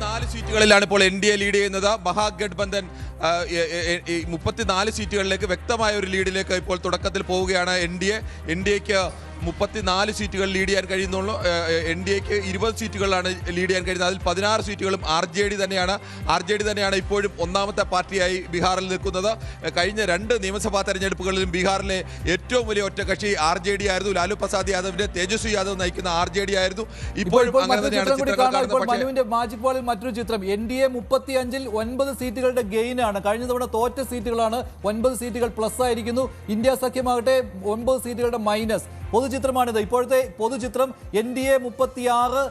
മുപ്പത്തിനാല് സീറ്റുകളിലാണ് ഇപ്പോൾ N D A lead ചെയ്യുന്നത് മഹാഗഡ്ബന്ധൻ മുപ്പത്തിനാല് സീറ്റുകളിലേക്ക് വ്യക്തമായ ഒരു ലീഡിലേക്ക് ഇപ്പോൾ തുടക്കത്തിൽ പോവുകയാണ് N D A N D എക്ക് മുപ്പത്തിനാല് സീറ്റുകൾ ലീഡ് ചെയ്യാൻ കഴിയുന്നുള്ളൂ. എൻ ഡി എക്ക് ഇരുപത് സീറ്റുകളാണ് ലീഡ് ചെയ്യാൻ കഴിയുന്നത്. അതിൽ പതിനാറ് സീറ്റുകളും ആർ ജെ ഡി തന്നെയാണ്. ആർ ജെ ഡി തന്നെയാണ് ഇപ്പോഴും ഒന്നാമത്തെ പാർട്ടിയായി ബീഹാറിൽ നിൽക്കുന്നത്. കഴിഞ്ഞ രണ്ട് നിയമസഭാ തെരഞ്ഞെടുപ്പുകളിലും ബീഹാറിലെ ഏറ്റവും വലിയ ഒറ്റകക്ഷി ആർ ജെ ഡി ആയിരുന്നു. ലാലു പ്രസാദ് യാദവിന്റെ തേജസ്വി യാദവ് നയിക്കുന്ന ആർ ജെ ഡി ആയിരുന്നു. ഇപ്പോഴും അങ്ങനെ തന്നെയാണ് മാജിക് മറ്റൊരു ചിത്രം. എൻ ഡി എ മുപ്പത്തി അഞ്ചിൽ ഒൻപത് സീറ്റുകളുടെ ഗെയിനാണ് കഴിഞ്ഞ തവണ തോറ്റ സീറ്റുകളാണ് ഒൻപത് സീറ്റുകൾ പ്ലസ് ആയിരിക്കുന്നു. ഇന്ത്യ സഖ്യമാകട്ടെ ഒൻപത് സീറ്റുകളുടെ മൈനസ് പൊതുചിത്രമാണിത്. ഇപ്പോഴത്തെ പൊതുചിത്രം എൻ ഡി എ മുപ്പത്തിയാറ്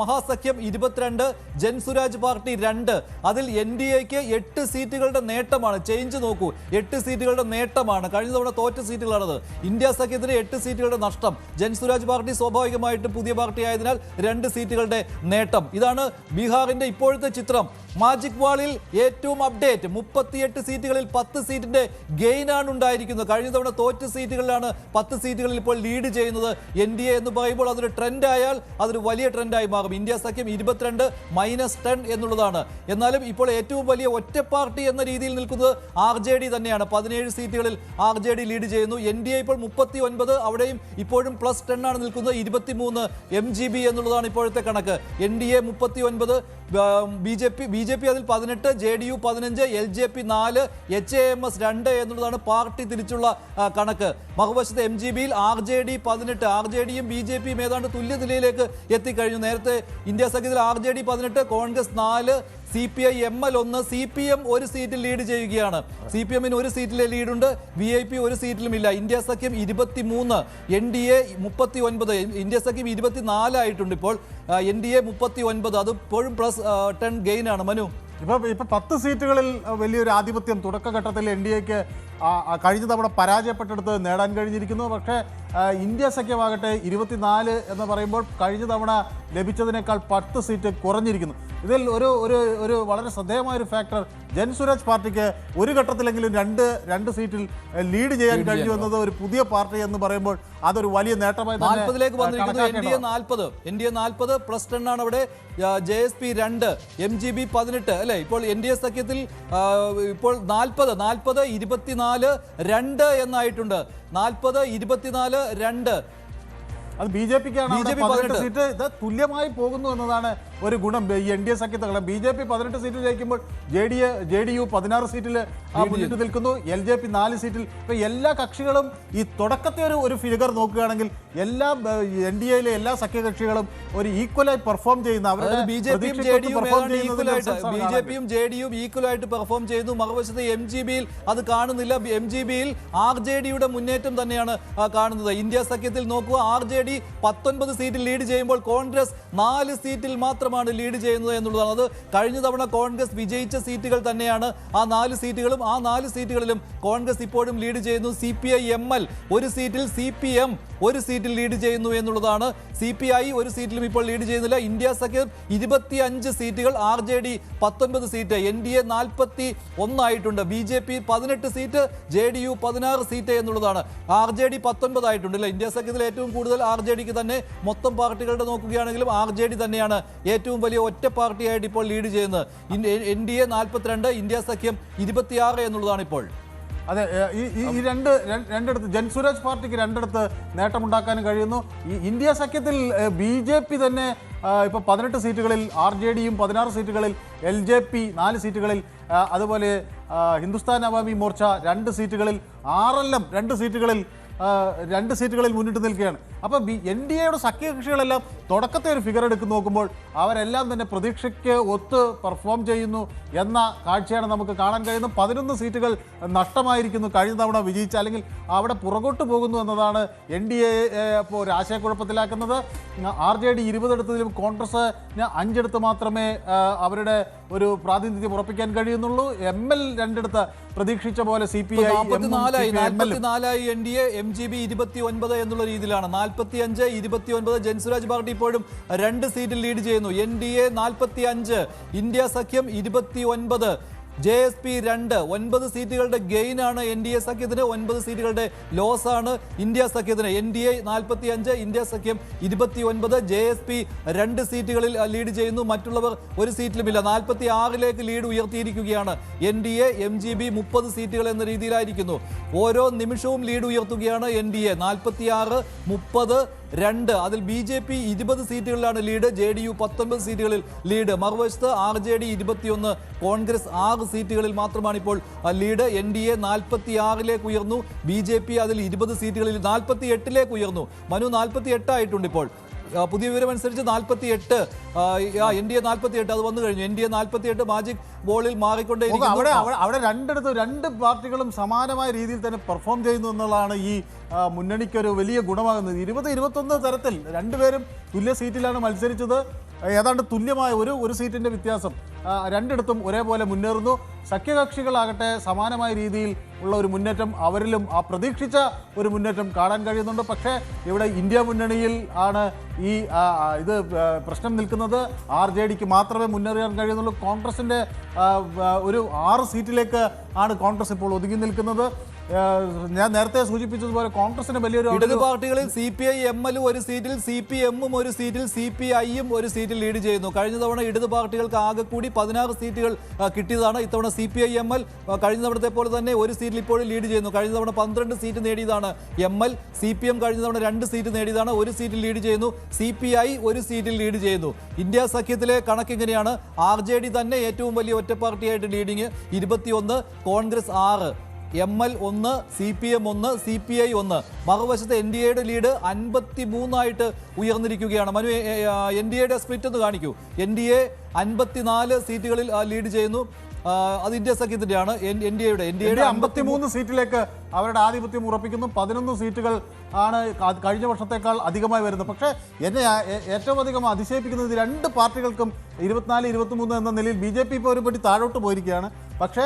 മഹാസഖ്യം ഇരുപത്തിരണ്ട് ജൻസുരാജ് പാർട്ടി രണ്ട്. അതിൽ എൻ ഡി എക്ക് എട്ട് സീറ്റുകളുടെ നേട്ടമാണ്. ചേഞ്ച് നോക്കൂ. എട്ട് സീറ്റുകളുടെ നേട്ടമാണ്. കഴിഞ്ഞ തവണ തോറ്റ സീറ്റുകളാണത്. ഇന്ത്യ സഖ്യത്തിന് എട്ട് സീറ്റുകളുടെ നഷ്ടം. ജൻസുരാജ് പാർട്ടി സ്വാഭാവികമായിട്ടും പുതിയ പാർട്ടി ആയതിനാൽ രണ്ട് സീറ്റുകളുടെ നേട്ടം. ഇതാണ് ബീഹാറിന്റെ ഇപ്പോഴത്തെ ചിത്രം. മാജിക് വാളിൽ ഏറ്റവും അപ്ഡേറ്റ് മുപ്പത്തിയെട്ട് സീറ്റുകളിൽ പത്ത് സീറ്റിന്റെ ഗെയിനാണ് ഉണ്ടായിരിക്കുന്നത്. കഴിഞ്ഞ തവണ തോറ്റ സീറ്റുകളിലാണ് പത്ത് സീറ്റുകളിൽ ഇപ്പോൾ ലീഡ് ചെയ്യുന്നത് എൻ ഡി എ എന്ന് പറയുമ്പോൾ അതൊരു ട്രെൻഡ് ആയാൽ അതൊരു വലിയ ട്രെൻഡായി മാറും. ഇന്ത്യ സഖ്യം ഇരുപത്തിരണ്ട് മൈനസ് ടെൻ എന്നുള്ളതാണ്. എന്നാലും ഇപ്പോൾ ഏറ്റവും വലിയ ഒറ്റ പാർട്ടി എന്ന രീതിയിൽ നിൽക്കുന്നത് ആർ ജെ ഡി തന്നെയാണ്. പതിനേഴ് സീറ്റുകളിൽ ആർ ജെ ഡി ലീഡ് ചെയ്യുന്നു. എൻ ഡി എ ഇപ്പോൾ മുപ്പത്തി ഒൻപത് അവിടെയും ഇപ്പോഴും പ്ലസ് ടെൻ ആണ് നിൽക്കുന്നത് ഇരുപത്തിമൂന്ന് എം ജി ബി എന്നുള്ളതാണ് ഇപ്പോഴത്തെ കണക്ക്. എൻ ഡി എ മുപ്പത്തി ഒൻപത് B J P B J P അതിൽ പതിനെട്ട് ജെ ഡി യു പതിനഞ്ച് എൽ ജെ പി നാല് എച്ച് എ എം എസ് രണ്ട് എന്നുള്ളതാണ് പാർട്ടി തിരിച്ചുള്ള കണക്ക്. മറുവശത്ത് എം ജി ബിയിൽ ആർ ജെ ഡി പതിനെട്ട് ആർ ജെ ഡിയും ബി ജെ പിയും ഏതാണ്ട് തുല്യ നിലയിലേക്ക് എത്തിക്കഴിഞ്ഞു. നേരത്തെ ഇന്ത്യ സഖ്യത്തിൽ ആർ ജെ ഡി പതിനെട്ട് കോൺഗ്രസ് നാല് C P I M L ഒന്ന് സി പി എം ഒരു സീറ്റിൽ ലീഡ് ചെയ്യുകയാണ്. സി പി എമ്മിന് ഒരു സീറ്റിലെ ലീഡുണ്ട് വി ഐ പി ഒരു സീറ്റിലുമില്ല ഇന്ത്യ സഖ്യം ഇരുപത്തി മൂന്ന് എൻ ഡി എ മുപ്പത്തി ഒൻപത് ഇന്ത്യ സഖ്യം ഇരുപത്തിനാലായിട്ടുണ്ട് ഇപ്പോൾ. എൻ ഡി എ മുപ്പത്തി ഒൻപത് അത് ഇപ്പോഴും പ്ലസ് ടെൻ ഗെയിൻ ആണ്. മനു? ഇപ്പൊ ഇപ്പൊ പത്ത് സീറ്റുകളിൽ വലിയൊരു ആധിപത്യം തുടക്കഘട്ടത്തിൽ എൻ ഡി എക്ക് കഴിഞ്ഞ തവണ പരാജയപ്പെട്ടെടുത്ത് നേടാൻ കഴിഞ്ഞിരിക്കുന്നു. പക്ഷേ ഇന്ത്യ സഖ്യമാകട്ടെ ഇരുപത്തിനാല് എന്ന് പറയുമ്പോൾ കഴിഞ്ഞ തവണ ലഭിച്ചതിനേക്കാൾ പത്ത് സീറ്റ് കുറഞ്ഞിരിക്കുന്നു. ഇതിൽ ഒരു ഒരു ഒരു വളരെ ശ്രദ്ധേയമായ ഒരു ഫാക്ടർ ജൻസുരാജ് പാർട്ടിക്ക് ഒരു ഘട്ടത്തിലെങ്കിലും രണ്ട് രണ്ട് സീറ്റിൽ ലീഡ് ചെയ്യാൻ കഴിഞ്ഞു എന്നത് ഒരു പുതിയ പാർട്ടി എന്ന് പറയുമ്പോൾ അതൊരു വലിയ നേട്ടമായി തന്നെ നാൽപ്പതിലേക്ക് വന്നിരിക്കുന്നു. എൻ ഡി എ കണക്കാക്കേണ്ടതാണ്. നാൽപ്പത് എൻ ഡി എ നാൽപ്പത് പ്ലസ് ടെൻ ആണ് അവിടെ ജെ എസ് പി രണ്ട് എം ജി ബി പതിനെട്ട് അല്ലെ? ഇപ്പോൾ എൻ ഡി എ സഖ്യത്തിൽ ഇപ്പോൾ നാൽപ്പത് നാൽപ്പത് ഇരുപത്തിനാല് രണ്ട് എന്നായിട്ടുണ്ട്. നാൽപ്പത് ഇരുപത്തിനാല് രണ്ട്. അത് ബി ജെ പിക്കാണ് തുല്യമായി പോകുന്നു എന്നതാണ് ഒരു ഗുണം. എൻ ഡി എ സഖ്യത്തകളെ ബി ജെ പി പതിനെട്ട് സീറ്റിൽ ജയിക്കുമ്പോൾ J D A J D U പതിനാറ് സീറ്റിൽ മുന്നിട്ട് നിൽക്കുന്നു. എൽ ജെ പി നാല് സീറ്റിൽ. ഇപ്പൊ എല്ലാ കക്ഷികളും ഈ തുടക്കത്തെ ഒരു ഒരു ഫിഗർ നോക്കുകയാണെങ്കിൽ എല്ലാ എൻ ഡി എയിലെ എല്ലാ സഖ്യകക്ഷികളും ഒരു ഈക്വലായി പെർഫോം ചെയ്യുന്ന അവരുടെ ബി ജെ പിയും ജെ ഡി ബി ജെ പിയും ജെ ഡിയും ഈക്വലായിട്ട് പെർഫോം ചെയ്യുന്നു. മറുവശത്ത് എം ജി ബിയിൽ അത് കാണുന്നില്ല. എം ജി ബിയിൽ ആർ ജെ ഡിയുടെ മുന്നേറ്റം തന്നെയാണ് കാണുന്നത്. ഇന്ത്യ സഖ്യത്തിൽ നോക്കുക. ആർ ജെ ഡി പത്തൊൻപത് സീറ്റിൽ ലീഡ് ചെയ്യുമ്പോൾ കോൺഗ്രസ് നാല് സീറ്റിൽ മാത്രമാണ് ലീഡ് ചെയ്യുന്നത് എന്നുള്ളതാണ്. അത് കഴിഞ്ഞ തവണ കോൺഗ്രസ് വിജയിച്ച സീറ്റുകൾ തന്നെയാണ്. ആ നാല് സീറ്റുകളും ആ നാല് സീറ്റുകളിലും കോൺഗ്രസ് ഇപ്പോഴും ലീഡ് ചെയ്യുന്നു. C P I M L ഒരു സീറ്റിൽ സി പി എം ഒരു സീറ്റിൽ ലീഡ് ചെയ്യുന്നു എന്നുള്ളതാണ്. സി പി ഐ ഒരു സീറ്റിലും ഇപ്പോൾ ലീഡ് ചെയ്യുന്നില്ല. ഇന്ത്യ സഖ്യം ഇരുപത്തി അഞ്ച് സീറ്റുകൾ ആർ ജെ ഡി പത്തൊൻപത് സീറ്റ് എൻ ഡി എ നാൽപ്പത്തി ഒന്നായിട്ടുണ്ട് ബി ജെ പി പതിനെട്ട് സീറ്റ് ജെ ഡി യു പതിനാറ് സീറ്റ് എന്നുള്ളതാണ്. ആർ ജെ ഡി പത്തൊൻപതായിട്ടുണ്ട് അല്ലേ ഇന്ത്യ സഖ്യത്തിൽ ഏറ്റവും കൂടുതൽ ആർ ജെ ഡിക്ക് തന്നെ മൊത്തം പാർട്ടികളുടെ നോക്കുകയാണെങ്കിലും ആർ ജെ ഡി തന്നെയാണ് ഏറ്റവും വലിയ ഒറ്റ പാർട്ടിയായിട്ട് ഇപ്പോൾ ലീഡ് ചെയ്യുന്നത്. എൻ ഡി എ നാൽപ്പത്തിരണ്ട് ഇന്ത്യ സഖ്യം ഇരുപത്തിയാറ് എന്നുള്ളതാണ് ഇപ്പോൾ. അതെ ഈ ഈ- രണ്ട് രണ്ടിടത്ത് ജൻസുരാജ് പാർട്ടിക്ക് രണ്ടിടത്ത് നേട്ടമുണ്ടാക്കാനും കഴിയുന്നു. ഈ ഇന്ത്യ സഖ്യത്തിൽ ബി ജെ പി തന്നെ ഇപ്പോൾ ഇപ്പൊ പതിനെട്ട് സീറ്റുകളിൽ ആർ ജെ ഡിയും പതിനാറ് സീറ്റുകളിൽ എൽ ജെ പി നാല് സീറ്റുകളിൽ അതുപോലെ ഹിന്ദുസ്ഥാൻ അവാമി മോർച്ച രണ്ട് സീറ്റുകളിൽ ആർ എൽ എം രണ്ട് സീറ്റുകളിൽ രണ്ട് സീറ്റുകളിൽ മുന്നിട്ട് നിൽക്കുകയാണ്. അപ്പം എൻ ഡി എയുടെ സഖ്യകക്ഷികളെല്ലാം തുടക്കത്തെ ഒരു ഫിഗർ എടുത്ത് നോക്കുമ്പോൾ അവരെല്ലാം തന്നെ പ്രതീക്ഷയ്ക്ക് ഒത്ത് പെർഫോം ചെയ്യുന്നു എന്ന കാഴ്ചയാണ് നമുക്ക് കാണാൻ കഴിയുന്നത്. പതിനൊന്ന് സീറ്റുകൾ നഷ്ടമായിരിക്കുന്നു കഴിഞ്ഞ തവണ വിജയിച്ച അല്ലെങ്കിൽ അവിടെ പുറകോട്ട് പോകുന്നു എന്നതാണ് എൻ ഡി എ ഇപ്പോൾ ഒരു ആശയക്കുഴപ്പത്തിലാക്കുന്നത്. ആർ ജെ ഡി ഇരുപതെടുത്തതിലും കോൺഗ്രസ് അഞ്ചെടുത്ത് മാത്രമേ അവരുടെ ഒരു പ്രാതിനിധ്യം ഉറപ്പിക്കാൻ കഴിയുന്നുള്ളൂ. എം എൽ രണ്ടിടത്ത് പ്രതീക്ഷിച്ച പോലെ C P I നാൽപ്പത്തിനാലായി N D A M G B ഇരുപത്തി ഒൻപത് എന്നുള്ള രീതിയിലാണ്. നാൽപ്പത്തി അഞ്ച് ഇരുപത്തി ഒൻപത് ജൻസുരാജ് പാർട്ടി ഇപ്പോഴും രണ്ട് സീറ്റിൽ ലീഡ് ചെയ്യുന്നു. എൻ ഡി എ നാൽപ്പത്തി അഞ്ച് ഇന്ത്യ സഖ്യം ഇരുപത്തി ഒൻപത് ജെ എസ് പി രണ്ട് ഒൻപത് സീറ്റുകളുടെ ഗെയിൻ ആണ് എൻ ഡി എ സഖ്യത്തിന് ഒൻപത് സീറ്റുകളുടെ ലോസ് ആണ് ഇന്ത്യ സഖ്യത്തിന്. എൻ ഡി എ നാൽപ്പത്തി അഞ്ച് ഇന്ത്യ സഖ്യം ഇരുപത്തി ഒൻപത് ജെ എസ് പി രണ്ട് സീറ്റുകളിൽ ലീഡ് ചെയ്യുന്നു. മറ്റുള്ളവർ ഒരു സീറ്റിലുമില്ല. നാൽപ്പത്തി ആറിലേക്ക് lead ഉയർത്തിയിരിക്കുകയാണ്. N D A M G B മുപ്പത് സീറ്റുകൾ എന്ന രീതിയിലായിരിക്കുന്നു. ഓരോ നിമിഷവും ലീഡ് ഉയർത്തുകയാണ് എൻ ഡി എ. നാൽപ്പത്തി ആറ് മുപ്പത് രണ്ട്. അതിൽ ബി ജെ പി ഇരുപത് സീറ്റുകളിലാണ് ലീഡ് ജെ ഡി യു പത്തൊൻപത് സീറ്റുകളിൽ ലീഡ് മറുവശത്ത് ആർ ജെ ഡി ഇരുപത്തിയൊന്ന് കോൺഗ്രസ് ആറ് സീറ്റുകളിൽ മാത്രമാണ് ഇപ്പോൾ ലീഡ് എൻ ഡി എ നാൽപ്പത്തി ആറിലേക്ക് ഉയർന്നു. ബി ജെ പി അതിൽ ഇരുപത് സീറ്റുകളിൽ നാൽപ്പത്തി എട്ടിലേക്ക് ഉയർന്നു. മനു നാൽപ്പത്തി എട്ടായിട്ടുണ്ട് ഇപ്പോൾ. പുതിയ വിവരം അനുസരിച്ച് നാൽപ്പത്തി എട്ട് എൻ ഡി എ നാൽപ്പത്തി എട്ട് അത് വന്നു കഴിഞ്ഞു. എൻ ഡി എ നാൽപ്പത്തി എട്ട് മാജിക് ബോളിൽ മാറിക്കൊണ്ടേ അവിടെ അവിടെ രണ്ടിടത്ത് രണ്ട് പാർട്ടികളും സമാനമായ രീതിയിൽ തന്നെ പെർഫോം ചെയ്യുന്നു എന്നുള്ളതാണ് ഈ മുന്നണിക്കൊരു വലിയ ഗുണമാകുന്നത്. ഇരുപത് ഇരുപത്തൊന്ന് തരത്തിൽ രണ്ടുപേരും തുല്യ സീറ്റിലാണ് മത്സരിച്ചത്. ഏതാണ്ട് തുല്യമായ ഒരു ഒരു സീറ്റിന്റെ വ്യത്യാസം രണ്ടിടത്തും ഒരേപോലെ മുന്നേറുന്നു. സഖ്യകക്ഷികളാകട്ടെ സമാനമായ രീതിയിൽ ഉള്ള ഒരു മുന്നേറ്റം അവരിലും ആ പ്രതീക്ഷിച്ച ഒരു മുന്നേറ്റം കാണാൻ കഴിയുന്നുണ്ട്. പക്ഷേ ഇവിടെ ഇന്ത്യ മുന്നണിയിൽ ആണ് ഈ ഇത് പ്രശ്നം നിൽക്കുന്നത്. ആർ ജെ ഡിക്ക് മാത്രമേ മുന്നേറിയാൻ കഴിയുന്നുള്ളൂ. ആ, ഒരു ആറ് സീറ്റിലേക്ക് ആണ് കോൺഗ്രസ് ഇപ്പോൾ ഒതുങ്ങി നിൽക്കുന്നത്. ഞാൻ നേരത്തെ സൂചിപ്പിച്ചതുപോലെ കോൺഗ്രസിന് വലിയൊരു ഇടത് പാർട്ടികളിൽ C P I M L ഒരു സീറ്റിൽ സി പി എമ്മും ഒരു സീറ്റിൽ സി പി ഐയും ഒരു സീറ്റിൽ ലീഡ് ചെയ്യുന്നു. കഴിഞ്ഞ തവണ ഇടത് പാർട്ടികൾക്ക് ആകെ കൂടി പതിനാറ് സീറ്റുകൾ കിട്ടിയതാണ്. ഇത്തവണ C P I M L കഴിഞ്ഞ തവണത്തെ പോലെ തന്നെ ഒരു സീറ്റിൽ ഇപ്പോഴും ലീഡ് ചെയ്യുന്നു. കഴിഞ്ഞ തവണ പന്ത്രണ്ട് seat നേടിയതാണ് M L C P M കഴിഞ്ഞ തവണ രണ്ട് സീറ്റ് നേടിയതാണ്. ഒരു സീറ്റിൽ ലീഡ് ചെയ്യുന്നു. സി പി ഐ ഒരു സീറ്റിൽ ലീഡ് ചെയ്യുന്നു. ഇന്ത്യ സഖ്യത്തിലെ കണക്ക് ഇങ്ങനെയാണ്. ആർ ജെ ഡി തന്നെ ഏറ്റവും വലിയ ഒറ്റ പാർട്ടിയായിട്ട് ലീഡിങ് ഇരുപത്തിയൊന്ന് കോൺഗ്രസ് ആറ്. എം എൽ ഒന്ന് സി പി എം ഒന്ന് സി പി ഐ ഒന്ന്. മറുവശത്ത് എൻ ഡി എയുടെ ലീഡ് അൻപത്തി മൂന്നായിട്ട് ഉയർന്നിരിക്കുകയാണ്. മനു എൻ ഡി എയുടെ സ്പ്ലിറ്റ് ഒന്ന് കാണിക്കൂ. എൻ ഡി എ അൻപത്തിനാല് സീറ്റുകളിൽ ലീഡ് ചെയ്യുന്നു. അത് ഇന്ത്യ സഖ്യത്തിന്റെയാണ്. എൻ ഡി എയുടെ എൻ ഡി എയുടെ അമ്പത്തിമൂന്ന് സീറ്റിലേക്ക് അവരുടെ ആധിപത്യം ഉറപ്പിക്കുന്നു. പതിനൊന്ന് സീറ്റുകൾ ആണ് കഴിഞ്ഞ വർഷത്തേക്കാൾ അധികമായി വരുന്നത്. പക്ഷേ എന്നെ ഏറ്റവും അധികം അതിശയിപ്പിക്കുന്നത് രണ്ട് പാർട്ടികൾക്കും ഇരുപത്തിനാല് ഇരുപത്തിമൂന്ന് എന്ന നിലയിൽ ബി ജെ പി ഇപ്പോൾ ഒരുപടി താഴോട്ട് പോയിരിക്കുകയാണ്. പക്ഷേ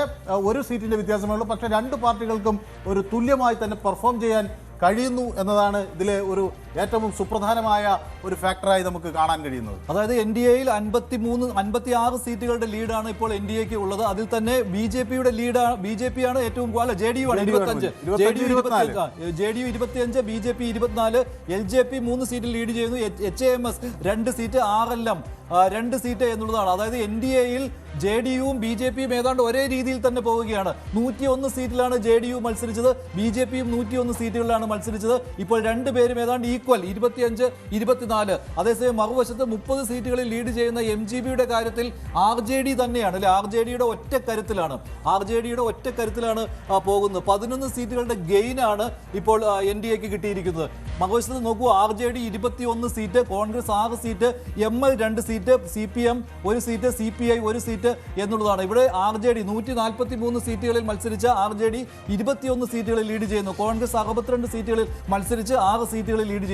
ഒരു സീറ്റിന്റെ വ്യത്യാസമേ ഉള്ളൂ പക്ഷേ രണ്ട് പാർട്ടികൾക്കും ഒരു തുല്യമായി തന്നെ പെർഫോം ചെയ്യാൻ കഴിയുന്നു എന്നതാണ് ഇതിലെ ഒരു ഏറ്റവും സുപ്രധാനമായ ഒരു ഫാക്ടറായി നമുക്ക് കാണാൻ കഴിയുന്നത്. അതായത് എൻ ഡി എയിൽ അൻപത്തി മൂന്ന് അൻപത്തി ആറ് സീറ്റുകളുടെ ലീഡാണ് ഇപ്പോൾ എൻ ഡി എക്ക് ഉള്ളത്. അതിൽ തന്നെ ബി ജെ പിയുടെ ലീഡ് ബി ജെ പി ആണ് ഏറ്റവും കൂടുതൽ- അല്ല ജെ ഡി യു ആണ് ഇരുപത്തഞ്ച്. J D U 25, J D U ഇരുപത്തിയഞ്ച് ബി ജെ പി ഇരുപത്തിനാല്. എൽ ജെ പി മൂന്ന് സീറ്റിൽ ലീഡ് ചെയ്യുന്നു. എച്ച് എം എസ് രണ്ട് സീറ്റ് ആർ എൽ എം രണ്ട് സീറ്റ് എന്നുള്ളതാണ്. അതായത് എൻ ഡി എയിൽ ജെ ഡി യുവും ബി ജെ പിയും ഏതാണ്ട് ഒരേ രീതിയിൽ തന്നെ പോവുകയാണ്. നൂറ്റി ഒന്ന് സീറ്റിലാണ് ജെ ഡി യു മത്സരിച്ചത്. ബി ജെ പിയും നൂറ്റി ഒന്ന് സീറ്റുകളിലാണ് മത്സരിച്ചത്. ഇപ്പോൾ രണ്ടുപേരും ഏതാണ്ട് ഈക്വൽ ഇരുപത്തിയഞ്ച് ഇരുപത്തിനാല്. അതേസമയം മറുവശത്ത് മുപ്പത് സീറ്റുകളിൽ ലീഡ് ചെയ്യുന്ന എം ജി ബിയുടെ കാര്യത്തിൽ ആർ ജെ ഡി തന്നെയാണ് അല്ലെ? ആർ ജെ ഡിയുടെ ഒറ്റ കരുത്തിലാണ്. ആർ ജെ ഡിയുടെ ഒറ്റ കരുത്തിലാണ് പോകുന്നത്. പതിനൊന്ന് സീറ്റുകളുടെ ഗെയിനാണ് ഇപ്പോൾ എൻ ഡി എക്ക് കിട്ടിയിരിക്കുന്നത്. മറുവശത്ത് നോക്കൂ ആർ ജെ ഡി ഇരുപത്തിയൊന്ന് സീറ്റ് കോൺഗ്രസ് ആറ് സീറ്റ് എം എൽ രണ്ട് സീറ്റ് സി പി എം ഒരു സീറ്റ് സി പി ഐ ഒരു സീറ്റ് എന്നുള്ളതാണ്. ഇവിടെ ആർ ജെ ഡി നൂറ്റി നാൽപ്പത്തി മൂന്ന് സീറ്റുകളിൽ മത്സരിച്ച ആർ ജെ ഡി ഇരുപത്തിയൊന്ന് സീറ്റുകളിൽ ലീഡ് ചെയ്യുന്നു. കോൺഗ്രസ് അറുപത്തിരണ്ട് സീറ്റുകളിൽ മത്സരിച്ച് ആറ് സീറ്റുകളിൽ ലീഡ്